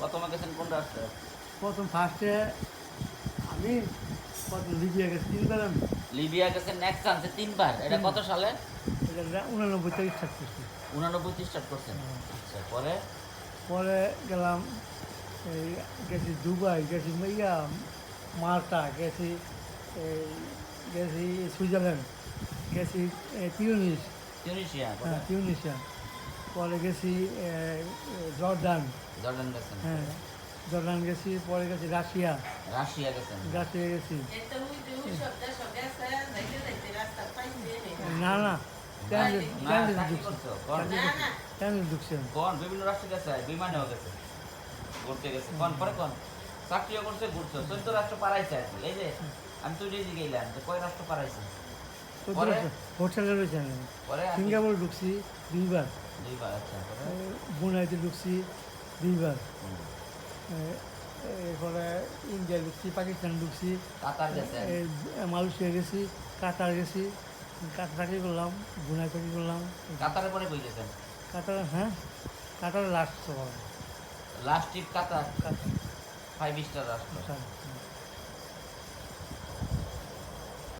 প্রথমে গেছেন কোন রাষ্ট্রে প্রথম ফার্স্টে আমি প্রথম লিবিয়া গেছি তিনবার আমি। লিবিয়া গেছেন নেক্সট চান্সে তিনবার। এটা কত সালে? এটা উনানব্বই থেকে স্টার্ট করছি। উনানব্বই স্টার্ট করছেন। হ্যাঁ। আচ্ছা পরে? পরে গেলাম এই গেছি দুবাই গেছি ইয়া মাল্টা গেছি এই গেছি সুইজারল্যান্ড গেছি এ, তিউনিস। টিউনিশিয়া হ্যাঁ তিউনিসিয়া। পরে গেছি জর্ডান। জর্ডান গেছেন হ্যাঁ জর্ডান গেছি পরে গেছি রাশিয়া। রাশিয়া গেছেন? রাশিয়া গেছি। না। না কোন? বিভিন্ন রাষ্ট্রে গেছে বিমানেও গেছে ঘুরতে গেছে। কোন? পরে কোন? চাকরিও করছে ঘুরছো। চোদ্দ রাষ্ট্র পারাইছে আর কি। এই যে আমি তো নিজে গেলাম যে কয় রাষ্ট্র পারাইছে? তো? হোটেলে রয়েছে আমি। সিঙ্গাপুর ঢুকছি দুইবার। দুইবার আচ্ছা পরে? বুনাইতে ঢুকছি দুইবার এরপরে ইন্ডিয়া ঢুকছি পাকিস্তান ঢুকছি। মালয়েশিয়া গেছি কাতার গেছি। কাতার চাকরি করলাম গুনা চাকরি করলাম। কাতারে পরে কই গেছেন? কাতার হ্যাঁ? কাতার লাস্ট সবার। Last trip Qatar? Five star আচ্ছা,